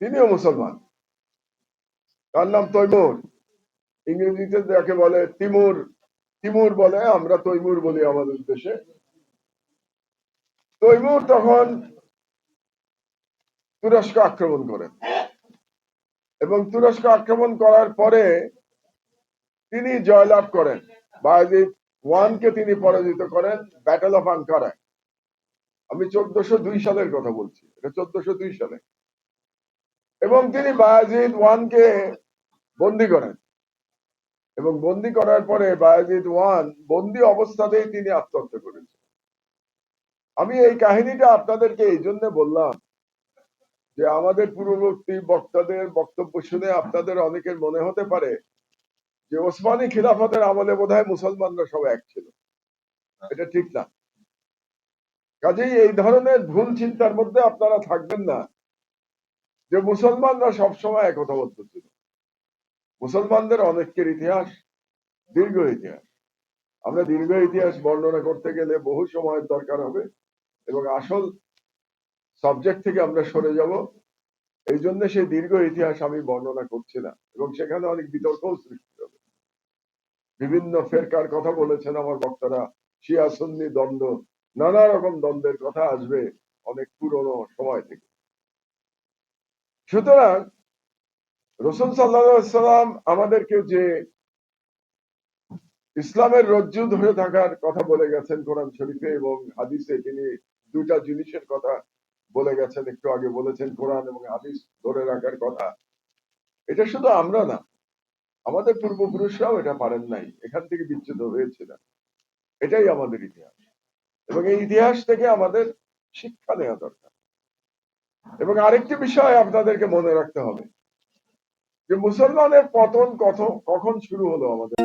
তিনিও মুসলমান। তার নাম তৈমুর। ইংরেজিতে যাকে বলে তিমুর তিমুর বলে, আমরা তৈমুর বলি আমাদের দেশে। তৈমুর তখন তুরস্ক আক্রমণ করেন এবং তুরস্ক আক্রমণ করার পরে তিনি জয়লাভ করেন। বায়াজিদ ওয়ানকে তিনি পরাজিত করেন ব্যাটেল অফ আঙ্কারায় আমি চোদ্দশো দুই সালের কথা বলছি। এটা চোদ্দশো দুই সালে। এবং তিনি বায়াজিদ ওয়ানকে বন্দি করেন। এবং বন্দি করার পরে বায়াজিদ ওয়ান বন্দি অবস্থাতেই তিনি আত্মহত্যা করেছেন। আমি এই কাহিনীটা আপনাদেরকে এই জন্য বললাম যে আমাদের পূর্ববর্তী বক্তাদের বক্তব্য শুনে আপনাদের অনেকের মনে হতে পারে যে ওসমানী খিলাফতের আমলে বোধহয় মুসলমানরা সব এক ছিল। এটা ঠিক না। কাজেই এই ধরনের ভুল চিন্তার মধ্যে আপনারা থাকবেন না। যে মুসলমানরা সবসময় একতাবদ্ধ ছিল। মুসলমানদের অনেকের ইতিহাস দীর্ঘ ইতিহাস। আমরা দীর্ঘ ইতিহাস বর্ণনা করতে গেলে বহু সময়ের দরকার হবে এবং আসল সাবজেক্ট থেকে আমরা সরে যাব। এই জন্য সেই দীর্ঘ ইতিহাস আমি বর্ণনা করছি না এবং সেখানে অনেক বিতর্কও সৃষ্টি হবে। বিভিন্ন ফেরকার কথা বলেছেন আমার বক্তারা। শিয়া সুন্নি দ্বন্দ্ব, নানা রকম দ্বন্দ্বের কথা আসবে অনেক পুরনো সময় থেকে। সুতরাং রসুল সাল্লাম আমাদেরকে যে ইসলামের রজ্জু ধরে থাকার কথা বলে গেছেন কোরআন শরীফে এবং হাদিসে, তিনি দুটা জিনিসের কথা বলে গেছেন, একটু আগে বলেছেন কোরআন এবং হাদিস ধরে রাখার কথা। এটা শুধু আমরা না, আমাদের পূর্বপুরুষরাও এটা পারেন নাই, এখান থেকে বিচ্যুত হয়েছিলেন এটাই আমাদের ইতিহাস। এবং এই ইতিহাস থেকে আমাদের শিক্ষা নেওয়া দরকার। এবং আরেকটি বিষয় আপনাদেরকে মনে রাখতে হবে যে মুসলমানের পতন কখন কখন শুরু হলো আমাদের?